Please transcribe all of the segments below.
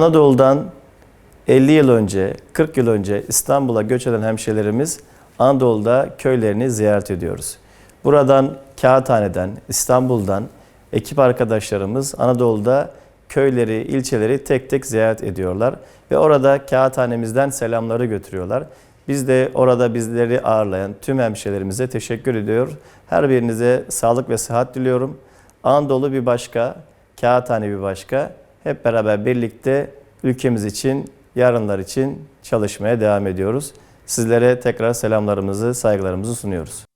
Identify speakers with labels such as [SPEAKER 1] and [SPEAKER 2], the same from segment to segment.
[SPEAKER 1] Anadolu'dan 50 yıl önce, 40 yıl önce İstanbul'a göç eden hemşehrilerimiz Anadolu'da köylerini ziyaret ediyoruz. Buradan Kağıthane'den, İstanbul'dan ekip arkadaşlarımız Anadolu'da köyleri, ilçeleri tek tek ziyaret ediyorlar ve orada Kağıthane'mizden selamları götürüyorlar. Biz de orada bizleri ağırlayan tüm hemşehrilerimize teşekkür ediyor. Her birinize sağlık ve sıhhat diliyorum. Anadolu bir başka, Kağıthane bir başka. Hep beraber birlikte ülkemiz için, yarınlar için çalışmaya devam ediyoruz. Sizlere tekrar selamlarımızı, saygılarımızı sunuyoruz.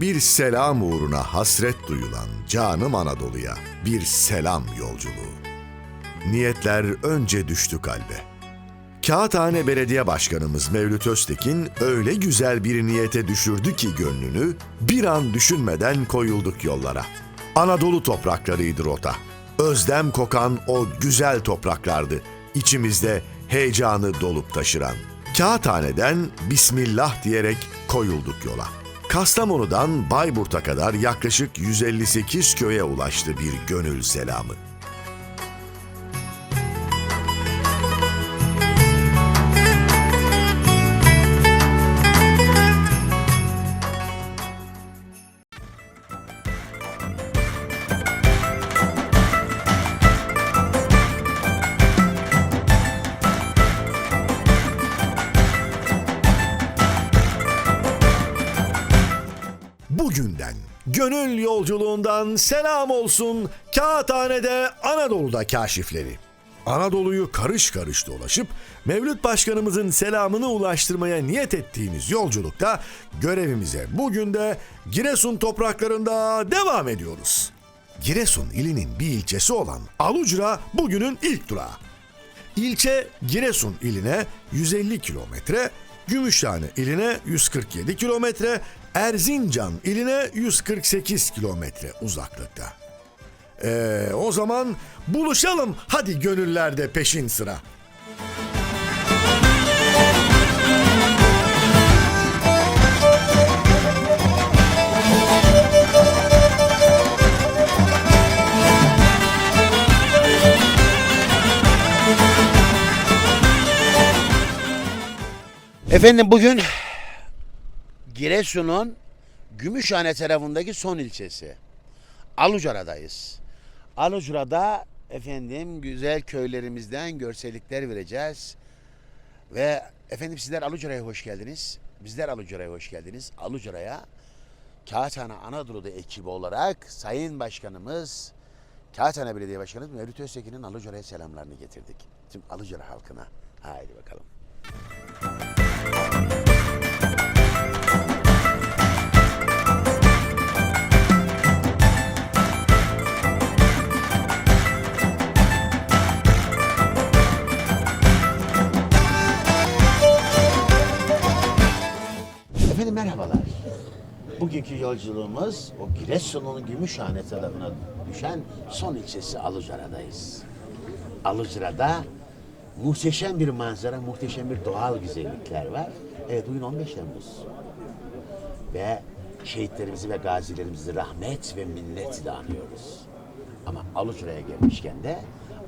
[SPEAKER 2] Bir selam uğruna hasret duyulan canım Anadolu'ya bir selam yolculuğu. Niyetler önce düştü kalbe. Kağıthane Belediye Başkanımız Mevlüt Öztekin öyle güzel bir niyete düşürdü ki gönlünü, bir an düşünmeden koyulduk yollara. Anadolu topraklarıydı rota. Özlem kokan o güzel topraklardı. İçimizde heyecanı dolup taşıran. Kağıthane'den Bismillah diyerek koyulduk yola. Kastamonu'dan Bayburt'a kadar yaklaşık 158 köye ulaştı bir gönül selamı. Gönül yolculuğundan selam olsun Kağıthane'de Anadolu'da kaşifleri. Anadolu'yu karış karış dolaşıp Mevlüt Başkanımızın selamını ulaştırmaya niyet ettiğimiz yolculukta görevimize bugün de Giresun topraklarında devam ediyoruz. Giresun ilinin bir ilçesi olan Alucra bugünün ilk durağı. İlçe Giresun iline 150 kilometre, Gümüşhane iline 147 kilometre, Erzincan iline 148 kilometre uzaklıkta. Ee, o zaman buluşalım hadi gönüllerde peşin sıra.
[SPEAKER 3] Efendim bugün Giresun'un Gümüşhane tarafındaki son ilçesi. Alucara'dayız. Alucara'da efendim güzel köylerimizden görsellikler vereceğiz. Ve efendim sizler Alucara'ya hoş geldiniz. Bizler Alucara'ya hoş geldiniz. Alucara'ya Kağıthane Anadolu'da ekibi olarak Sayın Başkanımız Kağıthane Belediye Başkanımız Mevlüt Öztekin'in Alucara'ya selamlarını getirdik. Tüm Alucara halkına. Haydi bakalım. Efendim merhabalar. Bugünkü yolculuğumuz o Giresun'un Gümüşhane tarafına düşen son ilçesi Alucara'dayız. Alucara'da muhteşem bir manzara, muhteşem bir doğal güzellikler var. Evet bugün 15 Temmuz. Ve şehitlerimizi ve gazilerimizi rahmet ve minnetle anıyoruz. Ama Alucra'ya gelmişken de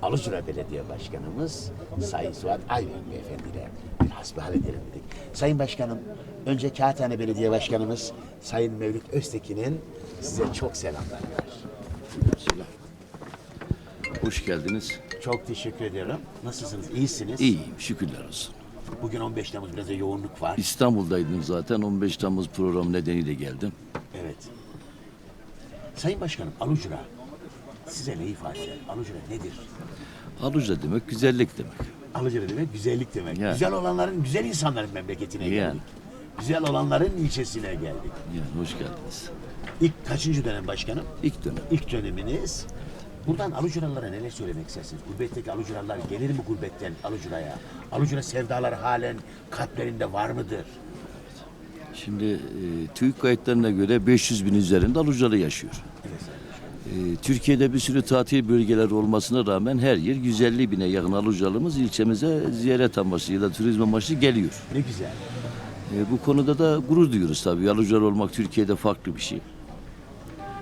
[SPEAKER 3] Alucra Belediye Başkanımız Sayın Suat Ayven Beyefendi'yle bir hasbihal edelim dedik. Sayın Başkanım, önce Kağıthane Belediye Başkanımız Sayın Mevlüt Öztekin'in size çok selamlar var.
[SPEAKER 4] Hoş geldiniz.
[SPEAKER 3] Çok teşekkür ediyorum. Nasılsınız? İyisiniz?
[SPEAKER 4] İyiyim, şükürler olsun.
[SPEAKER 3] Bugün 15 Temmuz biraz da yoğunluk var.
[SPEAKER 4] İstanbul'daydım zaten. 15 Temmuz programı nedeniyle geldim.
[SPEAKER 3] Evet. Sayın Başkanım, Alucra size ne ifade eder? Alucra nedir?
[SPEAKER 4] Aluca demek güzellik demek.
[SPEAKER 3] Alıcılı demek güzellik demek.
[SPEAKER 4] Yani.
[SPEAKER 3] Güzel olanların, güzel insanların memleketine
[SPEAKER 4] Yani.
[SPEAKER 3] geldik. Güzel olanların ilçesine geldik.
[SPEAKER 4] Yani hoş geldiniz.
[SPEAKER 3] İlk kaçıncı dönem başkanım?
[SPEAKER 4] İlk dönem.
[SPEAKER 3] İlk döneminiz. Buradan Alucuralılara neler söylemek istersiniz? Gurbetteki Alucuralılar gelir mi gurbetten Alucura'ya? Alucura sevdaları halen kalplerinde var mıdır?
[SPEAKER 4] Şimdi e, TÜİK kayıtlarına göre 500 bin üzerinde Alucalı yaşıyor. E, Türkiye'de bir sürü tatil bölgeleri olmasına rağmen her yıl 150 bine yakın Alucalımız ilçemize ziyaret amaçlı ya da turizm amaçlı geliyor.
[SPEAKER 3] Ne güzel.
[SPEAKER 4] E, bu konuda da gurur duyuyoruz tabii. Alucalı olmak Türkiye'de farklı bir şey.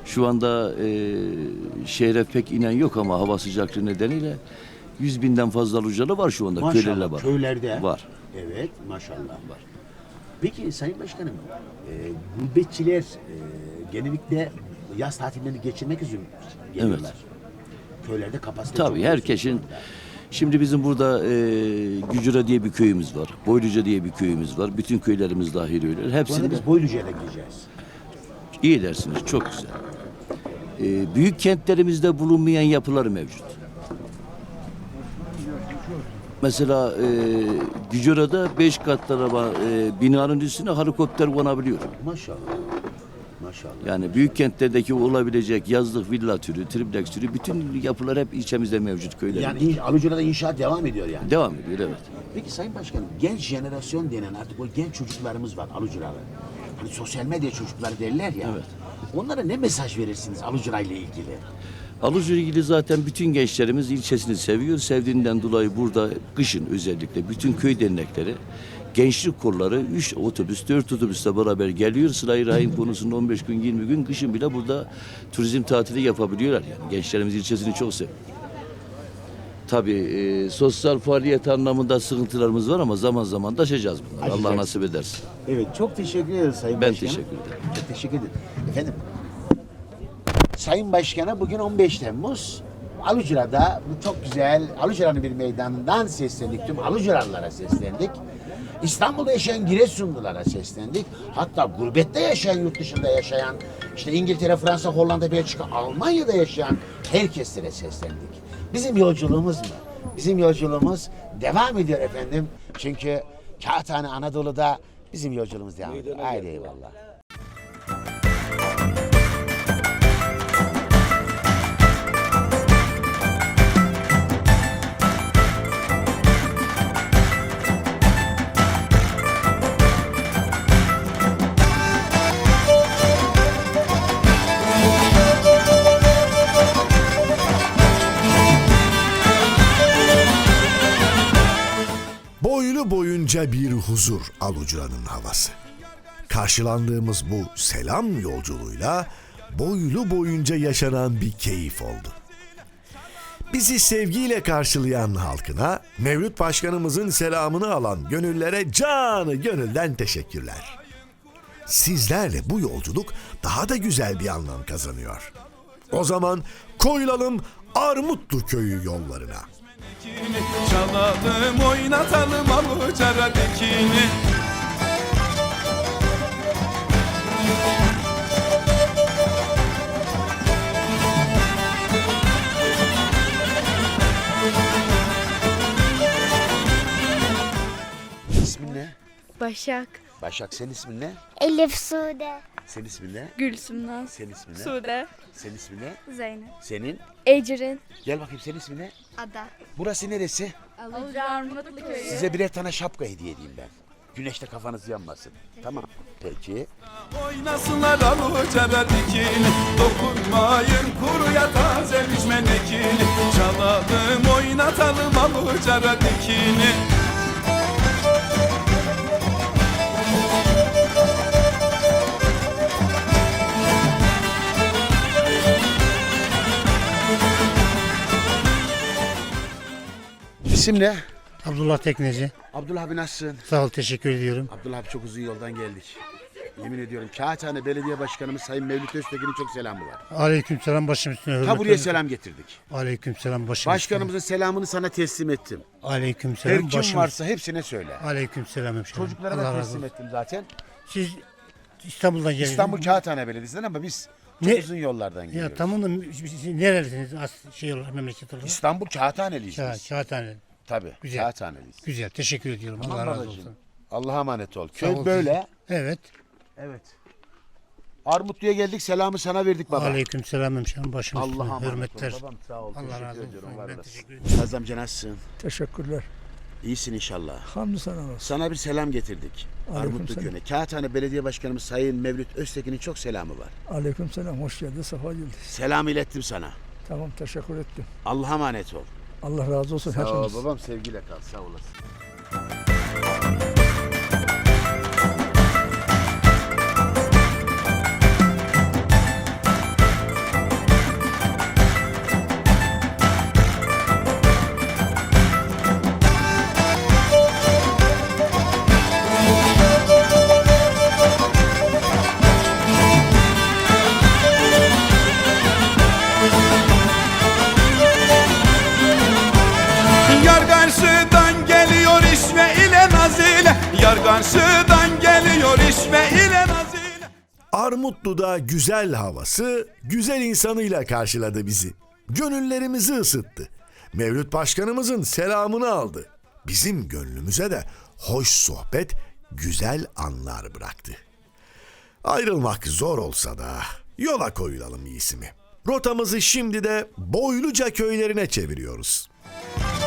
[SPEAKER 4] Şu anda e, şehre pek inen yok ama hava sıcaklığı nedeniyle 100 binden fazla Alucalı var şu anda. Köylerle
[SPEAKER 3] Maşallah
[SPEAKER 4] var.
[SPEAKER 3] köylerde.
[SPEAKER 4] Var.
[SPEAKER 3] Evet maşallah var. Peki Sayın Başkanım, e, gurbetçiler e, genellikle yaz tatillerini geçirmek için geliyorlar. Köylerde kapasite çok
[SPEAKER 4] Tabii
[SPEAKER 3] yüksek
[SPEAKER 4] herkesin. Şimdi bizim burada e, Gücüra diye bir köyümüz var. Boyluca diye bir köyümüz var. Bütün köylerimiz dahil öyle. Hepsinde
[SPEAKER 3] biz Boyluca'ya da gideceğiz.
[SPEAKER 4] iyi dersiniz. Çok güzel. E, büyük kentlerimizde bulunmayan yapılar mevcut. Mesela e, Gücüra'da 5 katlı e, binanın üstüne helikopter konabiliyor.
[SPEAKER 3] Maşallah. Maşallah.
[SPEAKER 4] Yani büyük kentlerdeki olabilecek yazlık villa türü, triplex türü bütün yapılar hep ilçemizde mevcut köylerimizde.
[SPEAKER 3] Yani in- Alucura'da inşaat devam ediyor yani.
[SPEAKER 4] Devam ediyor evet.
[SPEAKER 3] Peki Sayın Başkanım genç jenerasyon denen artık o genç çocuklarımız var Alucura'lı. Hani sosyal medya çocukları derler ya.
[SPEAKER 4] Evet.
[SPEAKER 3] Onlara ne mesaj verirsiniz Alucura ile ilgili?
[SPEAKER 4] Alucra ilgili zaten bütün gençlerimiz ilçesini seviyor. Sevdiğinden dolayı burada kışın özellikle bütün köy dernekleri gençlik kolları 3 otobüs, 4 otobüsle beraber geliyor. Sıla-i Rahim konusunda 15 gün, 20 gün kışın bile burada turizm tatili yapabiliyorlar yani. Gençlerimiz ilçesini çok seviyor. Tabii e, sosyal faaliyet anlamında sıkıntılarımız var ama zaman zaman da aşacağız bunları. Allah
[SPEAKER 3] Aşacağız.
[SPEAKER 4] nasip ederse.
[SPEAKER 3] Evet çok teşekkür ederiz Sayın
[SPEAKER 4] Ben
[SPEAKER 3] Başkanım.
[SPEAKER 4] teşekkür ederim.
[SPEAKER 3] Çok teşekkür ederim. Efendim Sayın Başkan'a bugün 15 Temmuz Alucra'da bu çok güzel Alucra'nın bir meydanından seslendik. Tüm Alucra'lılara seslendik. İstanbul'da yaşayan Giresunlulara seslendik. Hatta gurbette yaşayan, yurt dışında yaşayan, işte İngiltere, Fransa, Hollanda, Belçika, Almanya'da yaşayan herkeslere seslendik. Bizim yolculuğumuz mu? Bizim yolculuğumuz devam ediyor efendim. Çünkü Kağıthane Anadolu'da bizim yolculuğumuz devam ediyor. Haydi eyvallah.
[SPEAKER 2] Boylu boyunca bir huzur Alucra'nın havası. Karşılandığımız bu selam yolculuğuyla boylu boyunca yaşanan bir keyif oldu. Bizi sevgiyle karşılayan halkına Mevlüt Başkanımızın selamını alan gönüllere canı gönülden teşekkürler. Sizlerle bu yolculuk daha da güzel bir anlam kazanıyor. O zaman koyulalım Armutlu köyü yollarına.
[SPEAKER 5] Çalalım oynatalım alucara dikini
[SPEAKER 3] İsmin ne?
[SPEAKER 6] Başak,
[SPEAKER 3] Başak senin ismin ne?
[SPEAKER 7] Elif Sude.
[SPEAKER 3] Senin ismin ne?
[SPEAKER 6] Gülsüm Naz,
[SPEAKER 3] Senin ismin ne?
[SPEAKER 6] Sude,
[SPEAKER 3] Senin ismin ne?
[SPEAKER 6] Zeynep,
[SPEAKER 3] Senin?
[SPEAKER 6] Ecrin,
[SPEAKER 3] Gel bakayım senin ismin ne?
[SPEAKER 6] Ada.
[SPEAKER 3] Burası neresi?
[SPEAKER 6] Alıcı Armutlu Köyü.
[SPEAKER 3] Size birer tane şapka hediye edeyim ben. Güneşte kafanız yanmasın. Tamam. Peki.
[SPEAKER 5] Oynasınlar alucara dikini Dokunmayın kuruya taze ekini Çalalım oynatalım alucara dikini
[SPEAKER 3] İsim ne?
[SPEAKER 8] Abdullah Tekneci.
[SPEAKER 3] Abdullah abi nasılsın?
[SPEAKER 8] Sağ ol teşekkür ediyorum.
[SPEAKER 3] Abdullah abi çok uzun yoldan geldik. Yemin ediyorum Kağıthane Belediye Başkanımız Sayın Mevlüt Öztekin'in çok selamı var.
[SPEAKER 8] Aleyküm selam başım üstüne.
[SPEAKER 3] Ta buraya selam getirdik.
[SPEAKER 8] Aleyküm selam başım
[SPEAKER 3] Başkanımızın selamını sana teslim ettim.
[SPEAKER 8] üstüne. Aleyküm
[SPEAKER 3] Her
[SPEAKER 8] selam
[SPEAKER 3] kim
[SPEAKER 8] başım
[SPEAKER 3] varsa hepsine söyle.
[SPEAKER 8] Aleyküm selam hemşerim.
[SPEAKER 3] Çocuklara
[SPEAKER 8] Allah
[SPEAKER 3] da
[SPEAKER 8] razı
[SPEAKER 3] teslim
[SPEAKER 8] olsun.
[SPEAKER 3] ettim zaten.
[SPEAKER 8] Siz İstanbul'dan geliyorsunuz.
[SPEAKER 3] İstanbul Kağıthane Belediyesi'nden ama biz çok
[SPEAKER 8] Ne?
[SPEAKER 3] uzun yollardan geliyoruz.
[SPEAKER 8] Ya tamam da siz nerelisiniz? As şey olarak memleket olarak.
[SPEAKER 3] İstanbul Kağıthaneliyiz biz.
[SPEAKER 8] Kağıthane.
[SPEAKER 3] Tabii.
[SPEAKER 8] Güzel.
[SPEAKER 3] Kağıthaneliyiz.
[SPEAKER 8] Güzel teşekkür ediyorum.
[SPEAKER 3] Tamam
[SPEAKER 8] Allah razı
[SPEAKER 3] babacığım.
[SPEAKER 8] olsun.
[SPEAKER 3] Allah'a emanet ol.
[SPEAKER 8] Sağ
[SPEAKER 3] Köy
[SPEAKER 8] ol,
[SPEAKER 3] böyle.
[SPEAKER 8] Evet.
[SPEAKER 3] Evet. Armutlu'ya geldik selamı sana verdik baba.
[SPEAKER 8] Aleyküm selam hemşerim başım üstüne.
[SPEAKER 3] Allah'a emanet ol
[SPEAKER 8] Hürmetler.
[SPEAKER 3] babam sağ ol.
[SPEAKER 8] Allah
[SPEAKER 3] teşekkür
[SPEAKER 8] razı olsun.
[SPEAKER 3] var
[SPEAKER 8] Ben
[SPEAKER 3] olasın.
[SPEAKER 8] teşekkür ederim.
[SPEAKER 3] Fazla amca nasılsın?
[SPEAKER 7] Teşekkürler.
[SPEAKER 3] İyisin inşallah.
[SPEAKER 7] Hamdü sana olsun.
[SPEAKER 3] Sana bir selam getirdik.
[SPEAKER 7] Aleyküm
[SPEAKER 3] Armutlu
[SPEAKER 7] selam.
[SPEAKER 3] köyüne. Kağıthane Belediye Başkanımız Sayın Mevlüt Öztekin'in çok selamı var.
[SPEAKER 7] Aleyküm selam. Hoş geldin. Safa geldin.
[SPEAKER 3] Selam ilettim sana.
[SPEAKER 7] Tamam teşekkür ettim.
[SPEAKER 3] Allah'a emanet ol.
[SPEAKER 7] Allah razı olsun
[SPEAKER 3] Sağ ol babam sevgiyle kal sağ olasın.
[SPEAKER 2] Armutlu'da güzel havası, güzel insanıyla karşıladı bizi. Gönüllerimizi ısıttı. Mevlüt Başkanımızın selamını aldı. Bizim gönlümüze de hoş sohbet, güzel anlar bıraktı. Ayrılmak zor olsa da yola koyulalım iyisi mi? Rotamızı şimdi de Boyluca köylerine çeviriyoruz.
[SPEAKER 5] Yine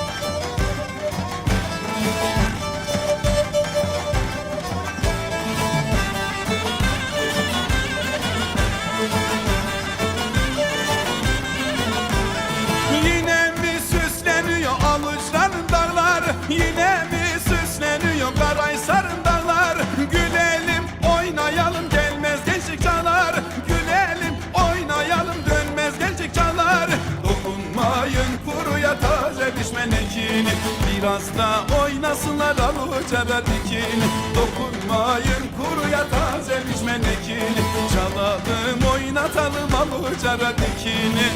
[SPEAKER 5] taze pişmen ekini Biraz da oynasınlar avuçlara dikini Dokunmayın kuruya taze pişmen ekini Çalalım oynatalım avuçlara dikini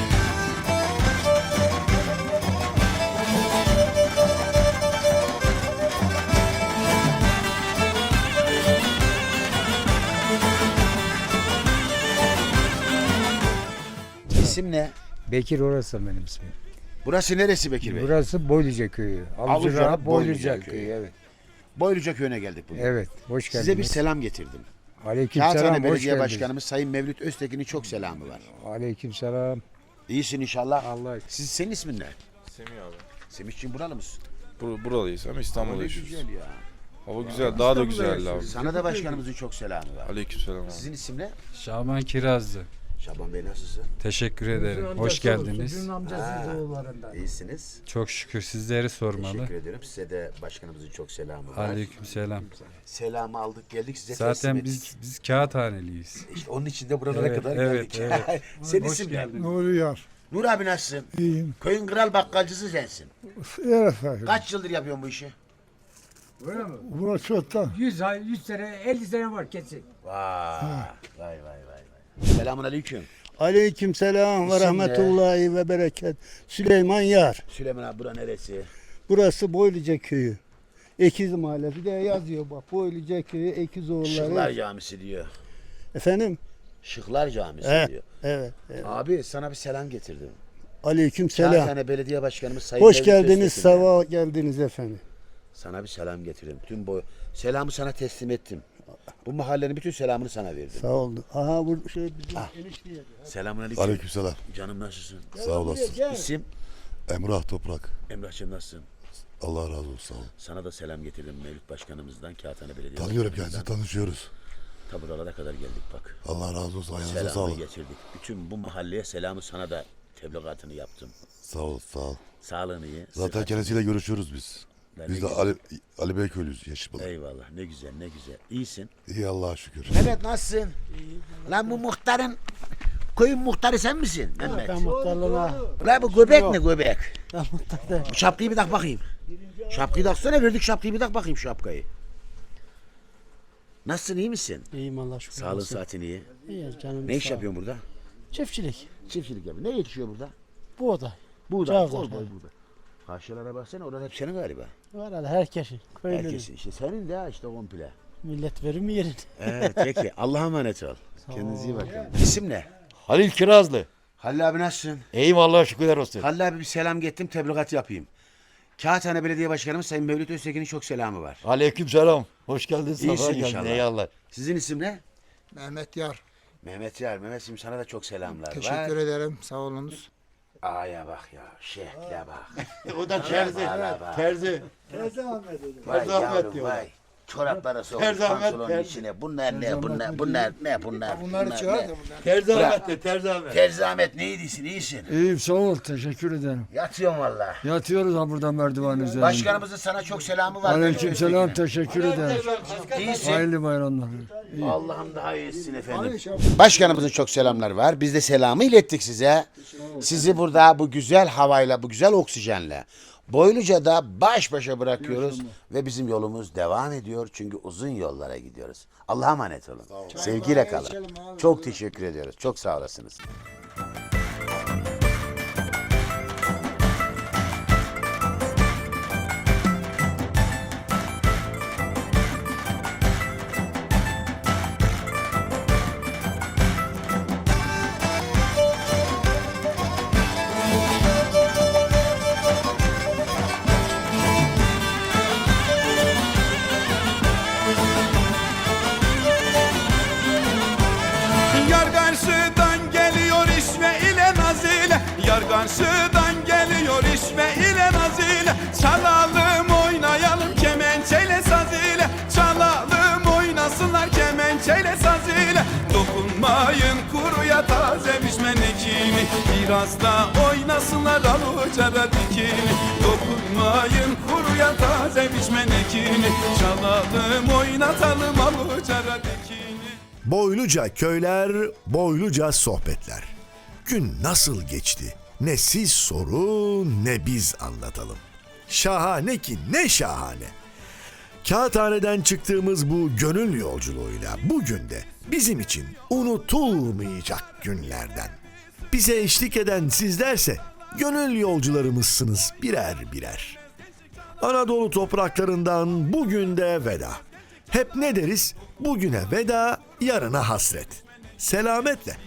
[SPEAKER 3] İsim ne?
[SPEAKER 9] Bekir orası benim ismim.
[SPEAKER 3] Burası neresi Bekir Bey?
[SPEAKER 9] Burası Boyluca köyü.
[SPEAKER 3] Alıcıra,
[SPEAKER 9] Alıcıra
[SPEAKER 3] Boyluca
[SPEAKER 9] Boyluca
[SPEAKER 3] köyü.
[SPEAKER 9] köyü. Evet.
[SPEAKER 3] Boyluca köyüne geldik bugün.
[SPEAKER 9] Evet. Hoş geldiniz.
[SPEAKER 3] Size bir selam getirdim.
[SPEAKER 9] Aleykümselam.
[SPEAKER 3] Kağıthane
[SPEAKER 9] Hoş
[SPEAKER 3] Belediye
[SPEAKER 9] geldiniz.
[SPEAKER 3] Başkanımız Sayın Mevlüt Öztekin'in çok selamı var.
[SPEAKER 9] Aleykümselam.
[SPEAKER 3] İyisin inşallah.
[SPEAKER 9] Allah
[SPEAKER 3] Siz senin ismin ne?
[SPEAKER 10] Semih abi.
[SPEAKER 3] Semihciğim buralı mısın?
[SPEAKER 10] Bur buralıyız ama İstanbul'da yaşıyoruz.
[SPEAKER 3] güzel ya.
[SPEAKER 10] Hava güzel, daha da güzel abi.
[SPEAKER 3] Sana da başkanımızın çok selamı var.
[SPEAKER 10] Aleykümselam abi.
[SPEAKER 3] Sizin isim ne?
[SPEAKER 11] Şaban Kirazlı.
[SPEAKER 3] Şaban Bey nasılsın?
[SPEAKER 11] Teşekkür ederim. Hoş geldiniz.
[SPEAKER 3] Ha, iyisiniz.
[SPEAKER 11] Çok şükür sizleri sormalı.
[SPEAKER 3] Teşekkür ederim. Size de başkanımızın çok selamı var.
[SPEAKER 11] Aleykümselam.
[SPEAKER 3] Selamı aldık geldik size teslim
[SPEAKER 11] Zaten
[SPEAKER 3] ettik.
[SPEAKER 11] biz biz kağıthaneliyiz.
[SPEAKER 3] İşte onun için de buralara
[SPEAKER 11] Evet,
[SPEAKER 3] kadar
[SPEAKER 11] evet,
[SPEAKER 3] geldik.
[SPEAKER 11] evet.
[SPEAKER 3] Senin
[SPEAKER 11] Hoş
[SPEAKER 3] isim ne?
[SPEAKER 11] geldin.
[SPEAKER 7] Nuri Yar.
[SPEAKER 3] Nur abi nasılsın?
[SPEAKER 7] İyiyim.
[SPEAKER 3] Köyün kral bakkalcısı sensin.
[SPEAKER 7] Evet efendim.
[SPEAKER 3] Kaç yıldır yapıyorsun bu işi?
[SPEAKER 7] Burası çoktan.
[SPEAKER 9] 100 ay 100 sene 50 sene var kesin.
[SPEAKER 3] Vay. Vay vay vay. vay. Selamun aleyküm.
[SPEAKER 8] Aleyküm selam ve
[SPEAKER 3] İsim
[SPEAKER 8] rahmetullahi ve bereket. Süleyman Yar.
[SPEAKER 3] Süleyman abi bura neresi?
[SPEAKER 8] Burası Boyluca köyü. Ekiz mahallesi de yazıyor bak. Boyluca köyü Ekizoğulları.
[SPEAKER 3] Şıklar Camisi diyor.
[SPEAKER 8] Efendim?
[SPEAKER 3] Şıklar Camisi
[SPEAKER 8] Evet.
[SPEAKER 3] diyor.
[SPEAKER 8] Evet. evet.
[SPEAKER 3] Abi sana bir selam getirdim.
[SPEAKER 8] Aleyküm selam.
[SPEAKER 3] Kağıthane Belediye Başkanımız Sayın
[SPEAKER 8] Hoş
[SPEAKER 3] Mevlüt
[SPEAKER 8] geldiniz,
[SPEAKER 3] Öztekin'den
[SPEAKER 8] sabah geldiniz efendim.
[SPEAKER 3] Sana bir selam getirdim. Tüm boy selamı sana teslim ettim. Bu mahallenin bütün selamını sana verdim.
[SPEAKER 8] Sağ olun. Aha bu şey bizim
[SPEAKER 3] Ah. Selamun aleyküm.
[SPEAKER 2] Aleykümselam.
[SPEAKER 3] Canım nasılsın?
[SPEAKER 2] Sağ olasın.
[SPEAKER 3] İsim?
[SPEAKER 2] Emrah Toprak.
[SPEAKER 3] Emrah'cığım nasılsın?
[SPEAKER 2] Allah razı olsun. Sağ olun.
[SPEAKER 3] Sana da selam getirdim Mevlüt Başkanımızdan, Kağıthane Belediye
[SPEAKER 2] Tanıyorum kendisini tanışıyoruz.
[SPEAKER 3] Ta buralara kadar geldik bak.
[SPEAKER 2] Allah razı olsun. Ayağınıza
[SPEAKER 3] Selamı
[SPEAKER 2] sağlık.
[SPEAKER 3] getirdik. Bütün bu mahalleye selamı sana da tebligatını yaptım.
[SPEAKER 2] Sağ ol, sağ ol.
[SPEAKER 3] Sağlığını iyi.
[SPEAKER 2] Zaten kendisiyle görüşüyoruz biz.
[SPEAKER 3] Ben
[SPEAKER 2] Biz
[SPEAKER 3] ne
[SPEAKER 2] de Ali, Ali Bey köylüyüz Yeşilbalı.
[SPEAKER 3] Eyvallah ne güzel ne güzel. İyisin.
[SPEAKER 2] İyi Allah'a şükür.
[SPEAKER 3] Mehmet nasılsın? Lan bu muhtarın köyün muhtarı sen misin Mehmet?
[SPEAKER 8] Ben muhtarlığına.
[SPEAKER 3] Lan bu göbek ne göbek?
[SPEAKER 8] Ben muhtar değilim.
[SPEAKER 3] Şapkayı bir tak bakayım. Şapkayı taksana verdik şapkayı bir tak bakayım şapkayı. Nasılsın iyi misin?
[SPEAKER 8] İyiyim Allah şükür.
[SPEAKER 3] Sağlığın
[SPEAKER 8] olsun.
[SPEAKER 3] saatin iyi.
[SPEAKER 8] İyi canım.
[SPEAKER 3] Ne iş yapıyorsun burada?
[SPEAKER 8] Çiftçilik.
[SPEAKER 3] Çiftçilik yapıyorsun. Ne yetişiyor burada?
[SPEAKER 8] Bu oda.
[SPEAKER 3] Buğday.
[SPEAKER 8] Cavda,
[SPEAKER 3] Bol bol buğday. Karşılara baksana oralar hep senin galiba.
[SPEAKER 8] Var hala herkesin. Köylünün.
[SPEAKER 3] Herkesin işte senin de işte komple.
[SPEAKER 8] Millet verir mi yerin?
[SPEAKER 3] Evet peki Allah'a emanet ol. Kendinize iyi bakın. İsim ne?
[SPEAKER 9] Halil Kirazlı.
[SPEAKER 3] Halil abi nasılsın?
[SPEAKER 9] İyiyim Allah'a şükürler olsun.
[SPEAKER 3] Halil abi bir selam getirdim tebligat yapayım. Kağıthane Belediye Başkanımız Sayın Mevlüt Öztekin'in çok selamı var.
[SPEAKER 9] Aleykümselam. Hoş geldin.
[SPEAKER 3] İyisin
[SPEAKER 9] Safa geldin.
[SPEAKER 3] inşallah.
[SPEAKER 9] Eyvallah.
[SPEAKER 3] Sizin isim ne?
[SPEAKER 7] Mehmet Yar.
[SPEAKER 3] Mehmet Yar, Mehmet'ciğim sana da çok selamlar var.
[SPEAKER 7] Teşekkür ederim. Sağ olunuz.
[SPEAKER 3] Aya bak ya, şekle bak.
[SPEAKER 8] O da terzi.
[SPEAKER 3] Valla bak.
[SPEAKER 8] Terzi.
[SPEAKER 3] Vay
[SPEAKER 8] Terzi Ahmet
[SPEAKER 3] yavrum
[SPEAKER 8] diyorlar.
[SPEAKER 3] vay. Çoraplara sokmuş
[SPEAKER 8] Terzi Ahmet,
[SPEAKER 3] pantolonun
[SPEAKER 8] terzi.
[SPEAKER 3] içine. Bunlar ne, bunlar, bunlar ne, bunlar?
[SPEAKER 7] Bunları
[SPEAKER 3] bunlar
[SPEAKER 7] çıkar
[SPEAKER 3] ne?
[SPEAKER 7] da bunlar.
[SPEAKER 8] Terzi
[SPEAKER 3] Bırak.
[SPEAKER 8] Ahmet de Terzi Ahmet.
[SPEAKER 3] Terzi Ahmet ne iyisin, iyisin.
[SPEAKER 7] İyiyim sağ ol. Teşekkür ederim.
[SPEAKER 3] Yatıyorum valla.
[SPEAKER 7] Yatıyoruz ha burada merdiven üzerinde.
[SPEAKER 3] Başkanımızın sana çok selamı var.
[SPEAKER 7] Aleyküm selam. Teşekkür ederim.
[SPEAKER 3] İyisin.
[SPEAKER 7] Hayırlı bayramlar.
[SPEAKER 3] Allah'ım daha iyisin efendim. Başkanımızın çok selamları var. Biz de selamı ilettik size. Sizi burada bu güzel havayla, bu güzel oksijenle Boyluca'da baş başa bırakıyoruz ve bizim yolumuz devam ediyor çünkü uzun yollara gidiyoruz. Allah'a emanet olun. Sevgiyle kalın. Çok teşekkür ediyoruz. Çok sağ olasınız.
[SPEAKER 5] Karşıdan geliyor işve ile naz ile Yar karşıdan geliyor işve ile naz ile Çalalım oynayalım kemençeyle saz ile Çalalım oynasınlar kemençeyle saz ile Dokunmayın kuruya taze biçmen ekini Biraz da oynasınlar alucara dikini Dokunmayın kuruya taze biçmen ekini Çalalım oynatalım alucara dikini
[SPEAKER 2] Boyluca köyler, boyluca sohbetler. Gün nasıl geçti? Ne siz sorun ne biz anlatalım. Şahane ki ne şahane. Kağıthaneden çıktığımız bu gönül yolculuğuyla bugün de bizim için unutulmayacak günlerden. Bize eşlik eden sizlerse gönül yolcularımızsınız birer birer. Anadolu topraklarından bugün de veda. Hep ne deriz? Bugüne veda, yarına hasret. Selametle.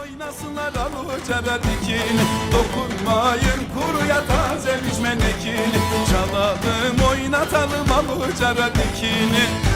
[SPEAKER 5] Oynasınlar alucara dikini Dokunmayın kuruya taze biçmen ekini Çalalım oynatalım alucara dikini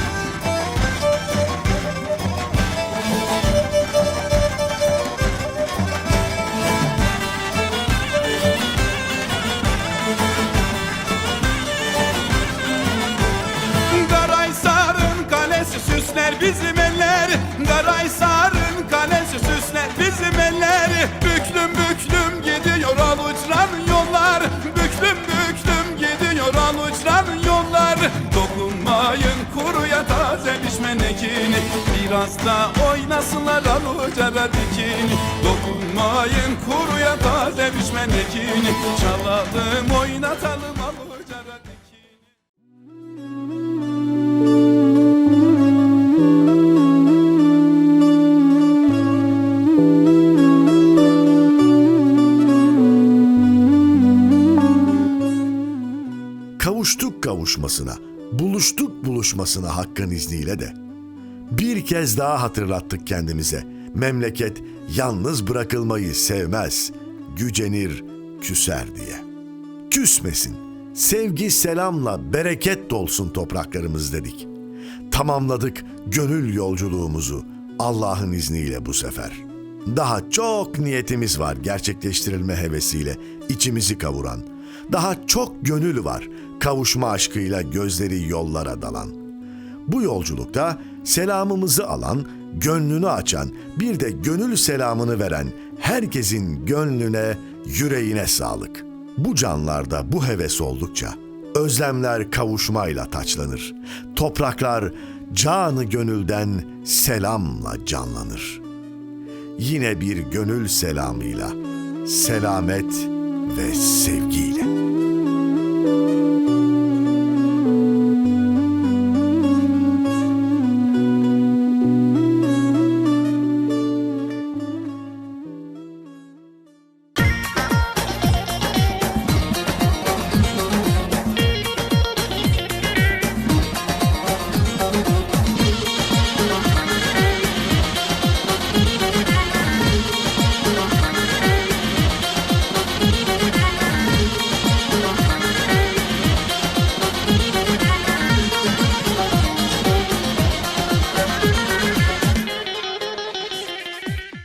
[SPEAKER 5] Biraz da oynasınlar alucara dikini Dokunmayın kuruya taze biçmen ekini Çalalım oynatalım alucara dikini
[SPEAKER 2] Kavuştuk kavuşmasına, buluştuk buluşmasına Hakk'ın izniyle de. Bir kez daha hatırlattık kendimize. Memleket yalnız bırakılmayı sevmez, gücenir, küser diye. Küsmesin, sevgi selamla bereket dolsun topraklarımız dedik. Tamamladık gönül yolculuğumuzu Allah'ın izniyle bu sefer. Daha çok niyetimiz var gerçekleştirilme hevesiyle içimizi kavuran. Daha çok gönül var kavuşma aşkıyla gözleri yollara dalan. Bu yolculukta selamımızı alan, gönlünü açan, bir de gönül selamını veren herkesin gönlüne, yüreğine sağlık. Bu canlarda bu heves oldukça özlemler kavuşmayla taçlanır. Topraklar canı gönülden selamla canlanır. Yine bir gönül selamıyla, selamet ve sevgiyle.